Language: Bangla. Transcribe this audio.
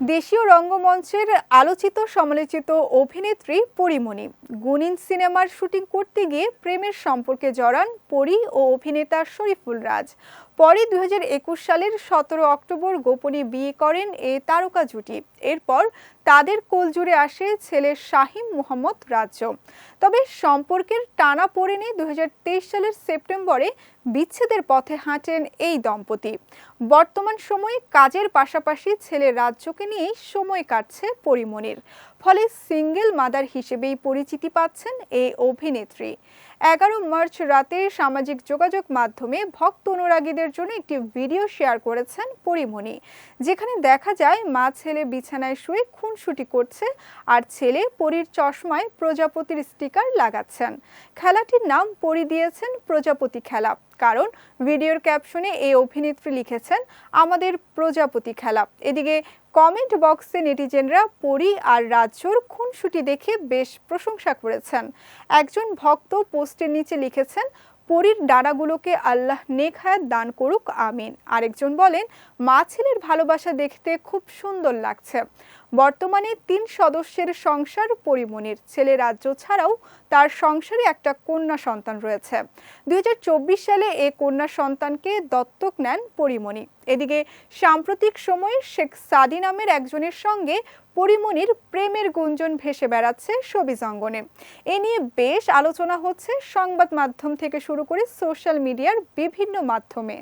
দেশীয় রঙ্গমঞ্চের আলোচিত সমালোচিত অভিনেত্রী পরিমণি গুনিন সিনেমার শুটিং করতে গিয়ে প্রেমের সম্পর্কে জড়ান পরি ও অভিনেতা শরীফুল রাজ। পরে দু হাজার একুশ সালের সতেরো অক্টোবর গোপনে বিয়ে করেন এ তারকা জুটি। এরপর তাদের কোলজুড়ে আসে ছেলে শাহিম মোহাম্মদ রাজ্য। তবে সম্পর্কের টানা পড়েনি দুই সালের সেপ্টেম্বরে বিচ্ছেদের পথে হাঁটেন এই দম্পতি। বর্তমান সময়ে কাজের পাশাপাশি ছেলে রাজ্যকে নিয়েই সময় কাটছে পরিমণির ফলে সিঙ্গেল মাদার হিসেবেই পরিচিতি পাচ্ছেন এই অভিনেত্রী। এগারো মার্চ রাতে সামাজিক যোগাযোগ মাধ্যমে ভক্ত অনুরাগীদের জন্য একটি ভিডিও শেয়ার করেছেন পরিমণি, যেখানে দেখা যায় মা ছেলে বিছানায় শুয়ে খুনসুটি করছে আর ছেলে পরীর চশমায় প্রজাপতির স্টিকার লাগাচ্ছেন। খেলাটির নাম পরি দিয়েছেন প্রজাপতি খেলা, কারণ ভিডিওর ক্যাপশনে এই অভিনেত্রী লিখেছেন, আমাদের প্রজাপতি খেলা। এদিকে কমেন্ট বক্সে নেটিজেনরা পরি আর রাজ্যর খুনসুটি দেখে বেশ প্রশংসা করেছেন। একজন ভক্ত পোস্টের নিচে লিখেছেন, পরীর ডানাগুলোকে আল্লাহ নেক হায়াত দান করুক, আমিন। আরেকজন বলেন, মা ছেলের ভালোবাসা দেখতে খুব সুন্দর লাগছে। বর্তমানে তিন সদস্যের সংসার পরিমণির ছেলে রাজ্য ছাড়াও তার সংসারে একটা কন্যা সন্তান রয়েছে। দুই হাজার চব্বিশ সালে এ কন্যা সন্তানকে দত্তক নেন পরিমণি। এদিকে সাম্প্রতিক সময়ে শেখ সাদি নামের একজনের সঙ্গে পরিমণির প্রেমের গুঞ্জন ভেসে বেড়াচ্ছে সবিজ অঙ্গনে। এ নিয়ে বেশ আলোচনা হচ্ছে সংবাদ মাধ্যম থেকে শুরু করে সোশ্যাল মিডিয়ার বিভিন্ন মাধ্যমে।